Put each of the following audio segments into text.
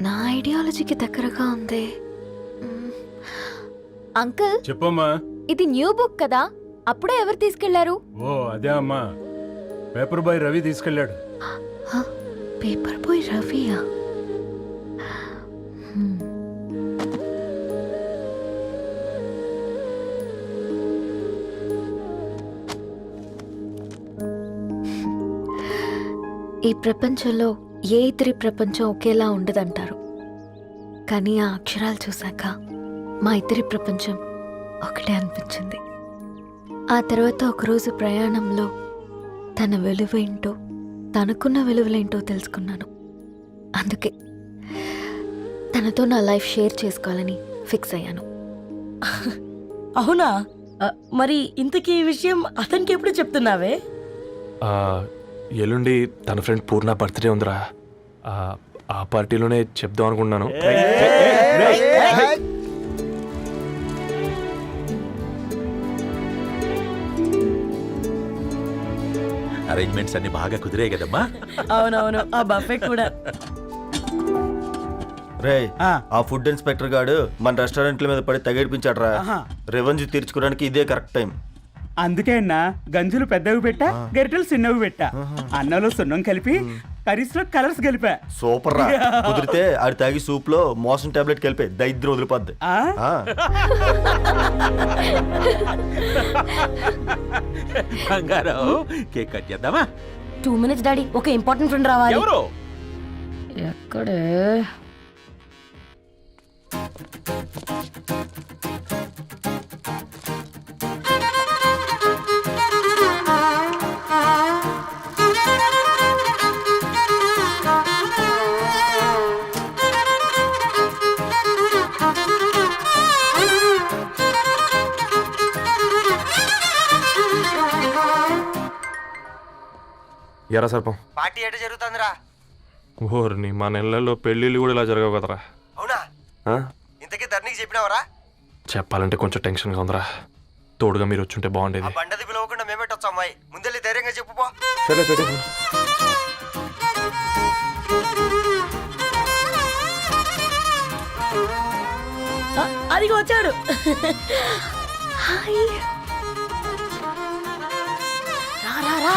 నా ఐడియాలజీకి దగ్గరగా ఉంది. అంకుల్ చెప్పమ్మా. ఇది న్యూ బుక్ కదా. అప్పుడే ఎవరు తీసుకెళ్ళారు? ఓ అదే అమ్మా. పేపర్ బాయ్ రవి తీసుకెళ్ళాడు. పేపర్ బాయ్ రవియా. ఈ ప్రపంచంలో ఏ ఇద్దరి ప్రపంచం ఒకేలా ఉండదంటారు. కానీ ఆ అక్షరాలు చూశాక మా ఇద్దరి ప్రపంచం ఒకటే అనిపించింది. ఆ తర్వాత ఒకరోజు ప్రయాణంలో తన విలువ ఏంటో తనకున్న విలువలేంటో తెలుసుకున్నాను. అందుకే తనతో నా లైఫ్ షేర్ చేసుకోవాలని ఫిక్స్ అయ్యాను. అవునా? మరి ఇంతకీ ఈ విషయం అతనికి ఎప్పుడు చెప్తున్నావే? ఆ, ఎల్లుండి తన ఫ్రెండ్ పూర్ణ బర్త్డే ఉందిరా. ఆ, ఆ పార్టీలోనే చెప్దాం అనుకున్నాను అరేంజ్మెంట్స్ అన్ని బాగా కుదిరే కదమ్మా. అవునవును ఆ బఫే కూడా. రే ఆ. ఫుడ్ ఇన్స్పెక్టర్ గాడు మన రెస్టారెంట్ల మీద పడి తగేడిపించాడు రా రెవెన్యూ తీర్చుకోవడానికి ఇదే కరెక్ట్ టైం అందుకే అన్న గంజులు పెద్దవి పెట్టా గరిటెలు చిన్నవి పెట్టా. అన్నంలో సున్నం కలిపి కర్రీస్లో కలర్స్ కలిపా. సూపర్ రా. కుదిరితే ఆడి తాగి సూప్లో మోషన్ టాబ్లెట్ కలిపే దరిద్రం వదిలిపోద్ది. బంగారం కేక్ కట్ చేద్దామా? Two minutes daddy. ఒక ఇంపార్టెంట్ ఫ్రెండ్ రావాలి. ఎవరు? ఎక్కడే? ఎరా సర్పం. పార్టీ ఎట జరుగుతుందిరా? ఓర్ని మా నెలల్లో పెళ్ళిళ్ళు కూడా ఇలా జరగవు కదరా. అవునా? ఆ? ఇంతకీ ధరణికి చెప్పినావరా? చెప్పాలంటే కొంచెం టెన్షన్గా ఉందిరా. తోడుగా మీరు వచ్చుంటే ఆ బాగుండేది బండది పిలవకుండా మేమెట్టొచ్చు అమ్మాయి. ముందెళ్ళి ధైర్యంగా చెప్పుపో సరే పెట్టే ఆ, అదిగో వచ్చాడు. హాయ్. రా రా రా.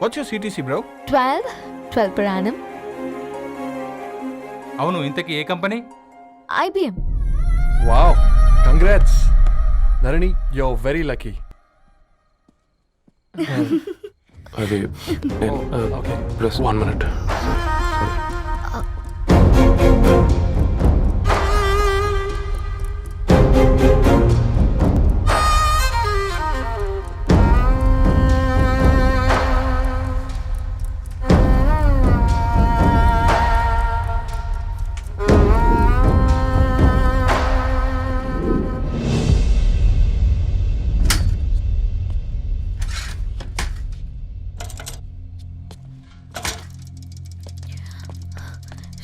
What's your CTC bro twelve twelve per annum. అవును ఇంతకీ ఏ company? IBM wow congrats Dharani yo very lucky అది okay plus one minute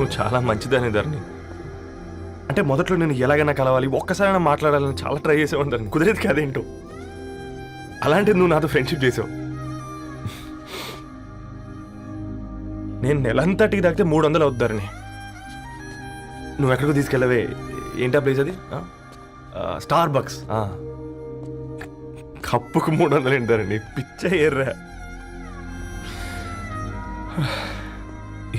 నువ్వు చాలా మంచిదని ధరణి. అంటే మొదట్లో నేను ఎలాగైనా కలవాలి ఒక్కసారైనా మాట్లాడాలని చాలా ట్రై చేసేవాడిని ధరణి. కుదిరేది కాదేంటో. అలాంటిది నువ్వు నాతో ఫ్రెండ్షిప్ చేసావు. నేను నెలంతటికి తాకితే మూడు వందలు అవుతారని నువ్వు ఎక్కడికి తీసుకెళ్ళవే. ఏంటా ప్లేస్ అది? Starbucks. కప్పుకు మూడు వందలు ఏంటారండి పిచ్చ ఎర్రా.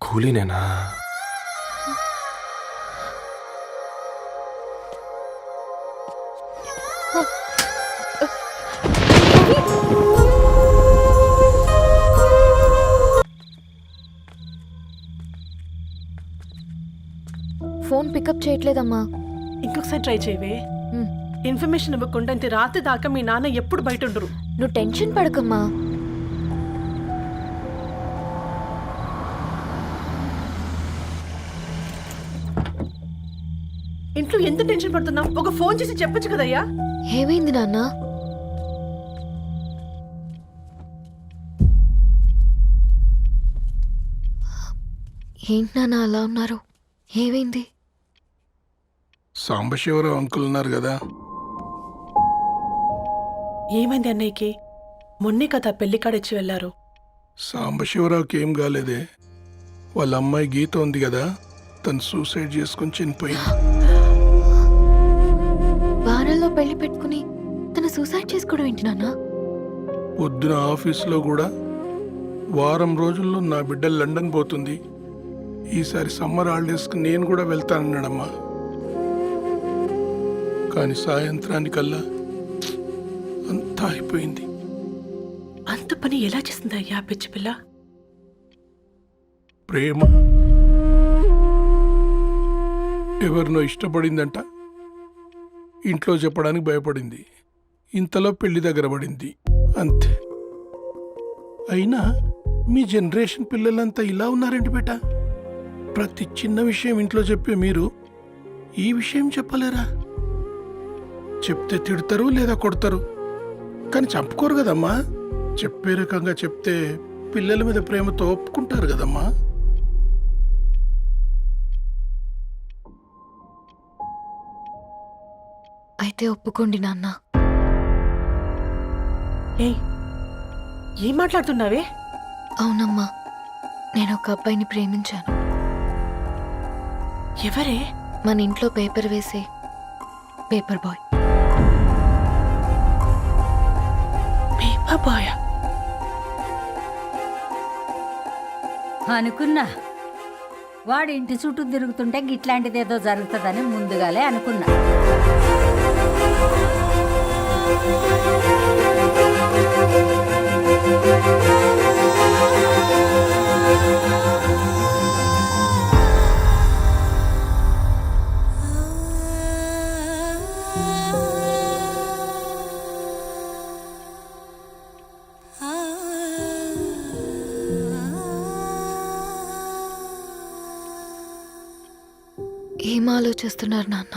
కూలీనేనా? ఫోన్ పికప్ చేయట్లేదమ్మా. ఇంకొకసారి ట్రై చేయవే. ఇన్ఫర్మేషన్ ఇవ్వకుండా ఇంత రాత్రి దాకా మీ నాన్న ఎప్పుడు బయట ఉండరు. నువ్వు టెన్షన్ పడకమ్మా. ఇంట్లో ఎంత టెన్షన్ పడుతున్నావు? ఒక ఫోన్ చేసి చెప్పొచ్చు కదయ్యా? ఏమైంది నాన్న? ఏంటి నాన్న అలా ఉన్నారు? ఏమైంది? సాంబశివరావు అంకుల్ ఉన్నారు కదా. ఏమైంది అన్నయ్యకి? మొన్నే కదా పెళ్ళి కాడిచ్చి వెళ్ళారు. సాంబశివరావుకి ఏం కాలేదే? వాళ్ళ అమ్మాయి గీత ఉంది కదా తను సూసైడ్ చేసుకుని చనిపోయింది. పెళ్ళి పెట్టుకుని తను సూసైడ్ చేసుకోవడం ఏంటి నాన్న? పొద్దున ఆఫీస్లో కూడా వారం రోజుల్లో నా బిడ్డ లండన్ పోతుంది. ఈసారి సమ్మర్ హాలిడేస్కి నేను కూడా వెళ్తానన్నాడమ్మా. కానీ సాయంత్రానికల్లా అంతా అయిపోయింది. అంత పని ఎలా చేసింది అయ్యా పిచ్చి పిల్ల? ప్రేమ. ఎవరినో ఇష్టపడిందంట. ఇంట్లో చెప్పడానికి భయపడింది. ఇంతలో పెళ్ళి దగ్గర పడింది. అంతే. అయినా మీ జనరేషన్ పిల్లలంతా ఇలా ఉన్నారేంటి బేట? ప్రతి చిన్న విషయం ఇంట్లో చెప్పే మీరు ఈ విషయం చెప్పలేరా? చెప్తే తిడతారు లేదా కొడతారు? కానీ చంపుకోరు కదమ్మా. చెప్పే రకంగా చెప్తే పిల్లల మీద ప్రేమతో ఒప్పుకుంటారు కదమ్మా. అయితే ఒప్పుకోండి నాన్న. ఏయ్ ఏం మాట్లాడుతున్నావే? అవునమ్మా నేను ఒక అబ్బాయిని ప్రేమించాను. ఎవరే? మన ఇంట్లో పేపర్ వేసే పేపర్ బాయ్. Paper boy? అనుకున్నా. వాడి ఇంటి చుట్టూ తిరుగుతుంటే గిట్లాంటిదేదో జరుగుతుందని ముందుగాలే అనుకున్నా. ఏం ఆలోచిస్తున్నారు నాన్న?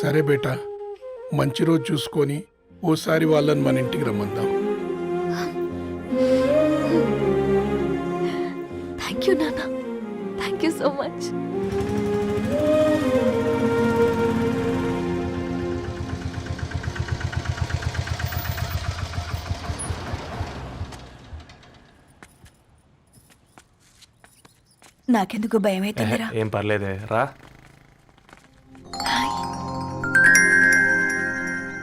సరే బేటా మంచి రోజు చూసుకొని ఓసారి వాళ్ళని మన ఇంటికి రమ్మందాం. థ్యాంక్ యూ నాన్న. థ్యాంక్ యూ సో మచ్ నాకెందుకు భయం అవుతుందిరా ఏం పర్లేదే రా.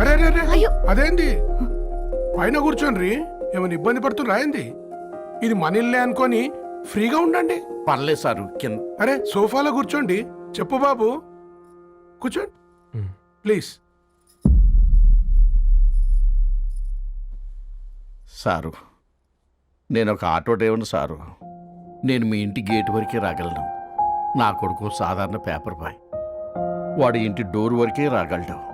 అరే అరే అరే అయ్యో. అదేంది? పైన కూర్చోండి ఏమైనా ఇబ్బంది పడుతున్నా ఏంది? ఇది మన ఇల్లే అనుకొని ఫ్రీగా ఉండండి. పర్లేదు సారు కింద. అరే సోఫాలో కూర్చోండి. చెప్పు బాబు. కూర్చోండి. ప్లీజ్. సారు నేను ఒక ఆటో డ్రైవర్ని సారు. నేను మీ ఇంటి గేట్ వరకే రాగలను. నా కొడుకు సాధారణ పేపర్ బాయ్. వాడి ఇంటి డోర్ వరకే రాగలడు.